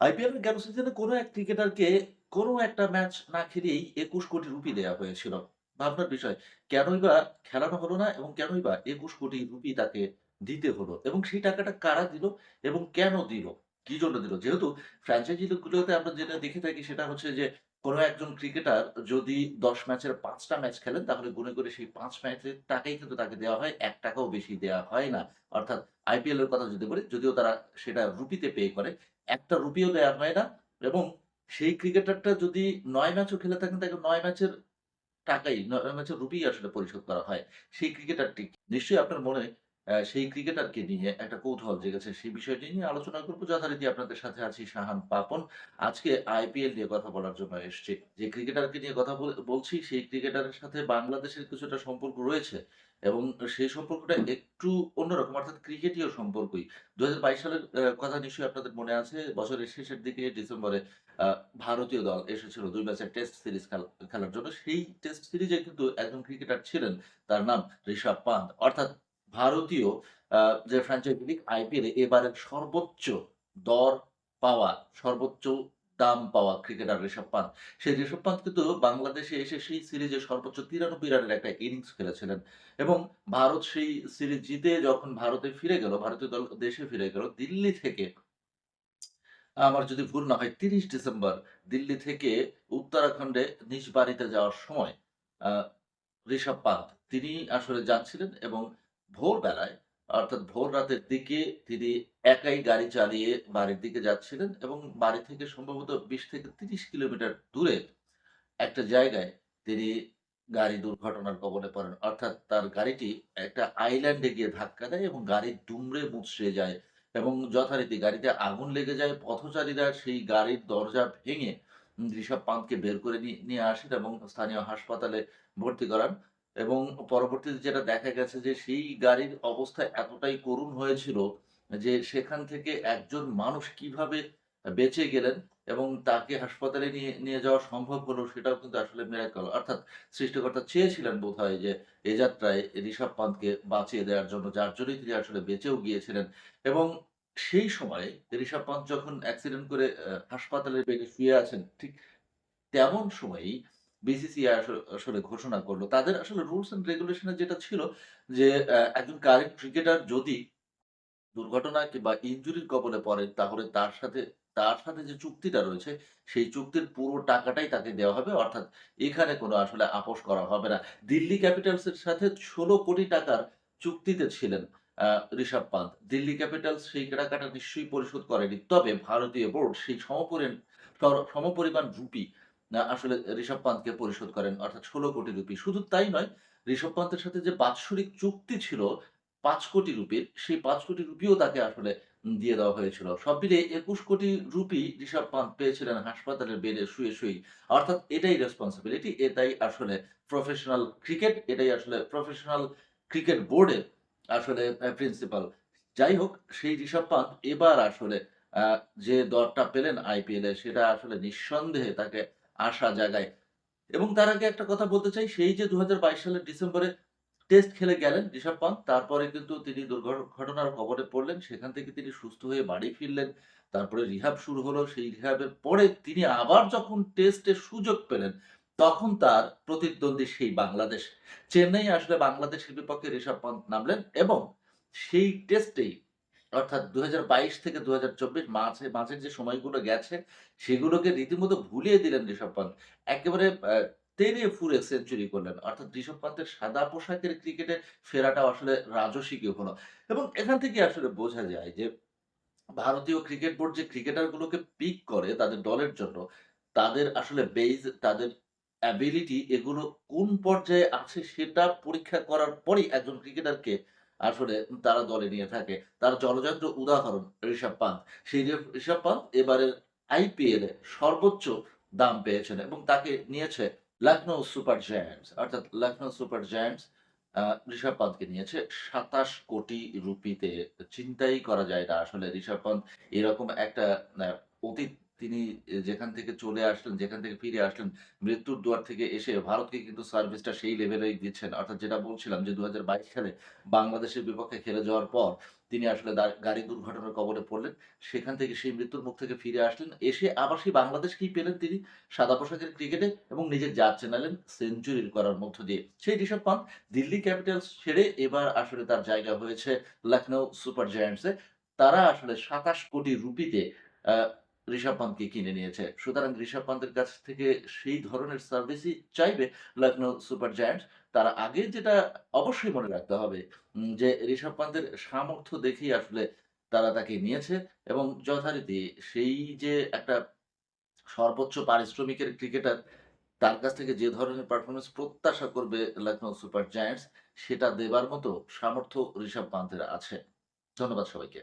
IPL এর গেল সিজনে কোনো এক ক্রিকেটারকে কোনো একটা ম্যাচ না খেলেই একুশ কোটি রুপি দেওয়া হয়েছিল। ভাবনার বিষয়। কেনই বা খেলানো হলো না এবং কেনই বা ২১ কোটি রুপি তাকে দিতে হলো এবং সেই টাকাটা কারা দিল এবং কেন দিল? কি জন্য দিল? যেহেতু ফ্র্যাঞ্চাইজি গুলোতে আমরা যেটা দেখে থাকি সেটা হচ্ছে যে কোনো একজন ক্রিকেটার যদি ১০ ম্যাচের ৫ টা ম্যাচ খেলেন তাহলে গুনে করে সেই ৫ ম্যাচের টাকাই কিন্তু তাকে দেওয়া হয়। ৳১ ও বেশি দেওয়া হয় না। অর্থাৎ আইপিএল এর কথা যদি বলি, যদিও তারা সেটা রুপিতে পে করে। একটা রুপিও দেওয়া হয় না এবং সেই ক্রিকেটারটা যদি ৯ ম্যাচও খেলে থাকেন তাকে নয় ম্যাচের টাকাই নয় ম্যাচের রুপিই আসলে পরিশোধ করা হয়। সেই ক্রিকেটারটি নিশ্চয়ই আপনার মনে সেই ক্রিকেটারকে নিয়ে একটা কৌতূহল জেগেছে। সেই বিষয়টি নিয়ে আলোচনা করব। যথারীতি আপনাদের সাথে আছি শাহান পাপন। আজকে আইপিএল নিয়ে কথা বলার জন্য এসছি। যে ক্রিকেটারকে নিয়ে কথা বল বলছি, সেই ক্রিকেটারের সাথে বাংলাদেশের কিছুটা সম্পর্ক রয়েছে এবং সেই সম্পর্কটা একটু অন্যরকম, অর্থাৎ ক্রিকেটীয় সম্পর্কই। ২০২২ সালের কথা নিশ্চয়ই আপনাদের মনে আছে। বছরের শেষের দিকে ডিসেম্বরে ভারতীয় দল এসেছিল দুই ম্যাচের টেস্ট সিরিজ খেলার জন্য। সেই টেস্ট সিরিজে কিন্তু একজন ক্রিকেটার ছিলেন। তার নাম ঋষভ পান্থ। অর্থাৎ ভারতীয় যে ফ্র্যাঞ্চাইজি লিগ আইপিএল এবারের সর্বোচ্চ দর পাওয়া, সর্বোচ্চ দাম পাওয়া ক্রিকেটার ঋষভ পান্থ। সেই ঋষভ পান্থ কিন্তু বাংলাদেশে এসে সেই সিরিজে সর্বোচ্চ ৯৩ রানের একটা ইনিংস খেলেছিলেন এবং ভারত সেই সিরিজ জিতে যখন ভারতে ফিরে গেল, ভারতীয় দল দেশে ফিরে গেল, দিল্লি থেকে আমার যদি ভুল না হয় ৩০ ডিসেম্বর দিল্লি থেকে উত্তরাখণ্ডে নিজ বাড়িতে যাওয়ার সময় আ ঋষভ পান্থ তিনি আসলে যাচ্ছিলেন এবং ভোরবেলায়, অর্থাৎ ভোর রাতের দিকে তিনি একাই গাড়ি চালিয়ে বাড়ির দিকে যাচ্ছিলেন এবং বাড়ি থেকে সম্ভবত ২০ থেকে ৩০ কিলোমিটার দূরে একটা জায়গায় তিনি গাড়ি দুর্ঘটনার কবলে পড়েন। অর্থাৎ তার গাড়িটি একটা আইল্যান্ডে গিয়ে ধাক্কা দেয় এবং গাড়ি দুমড়ে মুচড়ে যায় এবং যথারীতি গাড়িতে আগুন লেগে যায়। পথচারীরা সেই গাড়ির দরজা ভেঙে ঋষভ পান্থকে বের করে নিয়ে আসেন এবং স্থানীয় হাসপাতালে ভর্তি করান এবং পরবর্তীতে যেটা দেখা গেছে যে সেই গাড়ির অবস্থা এতটাই করুণ হয়েছিল যে সেখান থেকে একজন মানুষ কীভাবে বেঁচে গেলেন এবং তাকে হাসপাতালে নিয়ে নিয়ে যাওয়া সম্ভব হলো সেটাও কিন্তু আসলে মিরাকল। অর্থাৎ সৃষ্টিকর্তা চেয়েছিলেন বোধহয় যে এ যাত্রায় ঋষভ পান্থকে বাঁচিয়ে দেওয়ার জন্য, যার জন্যই তিনি আসলে বেঁচেও গিয়েছিলেন এবং সেই সময়ে ঋষভ পান্থ যখন অ্যাক্সিডেন্ট করে হাসপাতালের বেডে শুয়ে আছেন, ঠিক তেমন সময়েই বিসিসিআই আসলে ঘোষণা করল। তাদের আসলে রুলস অ্যান্ড রেগুলেশন যেটা ছিল যে একজন কারেন্ট ক্রিকেটার যদি দুর্ঘটনা কিংবা ইনজুরির কবলে পড়েন তাহলে তার সাথে তার সাথে যে চুক্তিটা রয়েছে, সেই চুক্তির পুরো টাকাটাই তাকে দেওয়া হবে। অর্থাৎ এখানে কোনো আসলে আপোস করা হবে না। দিল্লি ক্যাপিটালস এর সাথে ১৬ কোটি টাকার চুক্তিতে ছিলেন ঋষভ পান্ত দিল্লি ক্যাপিটালস সেই টাকাটা নিশ্চয়ই পরিশোধ করেনি। তবে ভারতীয় বোর্ড সেই সমপরিণ সমপরিমাণ রুপি আসলে ঋষভ পান্থকে পরিশোধ করেন। অর্থাৎ ১৬ কোটি রুপি। শুধু তাই নয়, ঋষভ পান্থের সাথে যে বাৎসরিক চুক্তি ছিল পাঁচ কোটি রুপির, সেই পাঁচ কোটি রুপিও তাকে আসলে দিয়ে দেওয়া হয়েছিল। সব মিলিয়ে ২১ কোটি রুপি ঋষভ পান্থ পেয়েছিলেন হাসপাতালের বেডে শুয়ে, শুয়েই। অর্থাৎ এটাই রেসপন্সিবিলিটি এটাই আসলে প্রফেশনাল ক্রিকেট, এটাই আসলে প্রফেশনাল ক্রিকেট বোর্ডের আসলে প্রিন্সিপাল। যাই হোক, সেই ঋষভ পান্থ এবার আসলে যে দরটা পেলেন আইপিএল সেটা আসলে নিঃসন্দেহে তাকে আশা জাগায়। এবং তার আগে একটা কথা বলতে চাই, সেই যে ২০২২ সালের ডিসেম্বরে টেস্ট খেলে গেলেন ঋষভ পান্থ, তারপরে কিন্তু তিনি দুর্ঘ ঘটনার কবলে পড়লেন। সেখান থেকে তিনি সুস্থ হয়ে বাড়ি ফিরলেন। তারপরে রিহাব শুরু হলো। সেই রিহ্যাবের পরে তিনি আবার যখন টেস্টে সুযোগ পেলেন, তখন তার প্রতিদ্বন্দ্বী সেই বাংলাদেশ। চেন্নাই আসলে বাংলাদেশের বিপক্ষে ঋষভ পান্থ নামলেন এবং সেই টেস্টেই অর্থাৎ ২০২২ থেকে ২০২৪ মাঝে মাঝের যে সময়গুলো গেছে, সেগুলোকে রীতিমতো ভুলিয়ে দিলেন ঋষভ পান্থ। একেবারে টেনে ফুঁড়ে সেঞ্চুরি করলেন। অর্থাৎ ঋষভ পান্থের সাদা পোশাকের ক্রিকেটে ফেরাটা আসলে রাজসিকীয় হলো। এবং এখান থেকে আসলে বোঝা যায় যে ভারতীয় ক্রিকেট বোর্ড যে ক্রিকেটার গুলোকে পিক করে তাদের দলের জন্য, তাদের আসলে বেজ তাদের অ্যাবিলিটি এগুলো কোন পর্যায়ে আছে সেটা পরীক্ষা করার পরই একজন ক্রিকেটারকে আসলে তারা দলে নিয়ে থাকে। তার জলজান্ত উদাহরণ ঋষভ পান্ত সেই ঋষভ পান্থ এবারের আইপিএল এ সর্বোচ্চ দাম পেয়েছেন এবং তাকে নিয়েছে লখনৌ সুপার জায়ান্টস। অর্থাৎ লখনৌ সুপার জায়ান্টস ঋষভ পান্থকে নিয়েছে ২৭ কোটি রুপিতে। চিন্তাই করা যায় না আসলে ঋষভ পান্থ এরকম একটা অতীত তিনি যেখান থেকে চলে আসলেন, যেখান থেকে ফিরে আসলেন, মৃত্যুর দুয়ার থেকে এসে ভারতকে কিন্তু সার্ভিসটা সেই লেভেলেই দিচ্ছেন। অর্থাৎ যেটা বলছিলাম যে ২০২২ সালে বাংলাদেশের বিপক্ষে খেলে যাওয়ার পর তিনি আসলে গাড়ি দুর্ঘটনার কবলে পড়লেন। সেখান থেকে সেই মৃত্যুর মুখ থেকে ফিরে আসলেন। এসে আবার সেই বাংলাদেশকেই পেলেন তিনি সাদা পোশাকের ক্রিকেটে এবং নিজের জাত চেনালেন সেঞ্চুরি করার মধ্য দিয়ে। সেই ঋষভ পান্থ দিল্লি ক্যাপিটালস ছেড়ে এবার আসলে তার জায়গা হয়েছে লখনৌ সুপার জায়ান্টস। তারা আসলে ২৭ কোটি রুপিতে ঋষভ পান্থকে কিনে নিয়েছে। সুতরাং ঋষভ পান্থের কাছ থেকে সেই ধরনের সার্ভিসই চাইবে লখনৌ সুপার জায়ান্টস। তার আগে যেটা অবশ্যই মনে রাখতে হবে যে ঋষভ পান্তের সামর্থ্য দেখেই আসলে তারা তাকে নিয়েছে এবং যথারীতি সেই যে একটা সর্বোচ্চ পারিশ্রমিকের ক্রিকেটার, তার কাছ থেকে যে ধরনের পারফরমেন্স প্রত্যাশা করবে লখনৌ সুপার জায়ান্টস, সেটা দেবার মতো সামর্থ্য ঋষভ পান্থের আছে। ধন্যবাদ সবাইকে।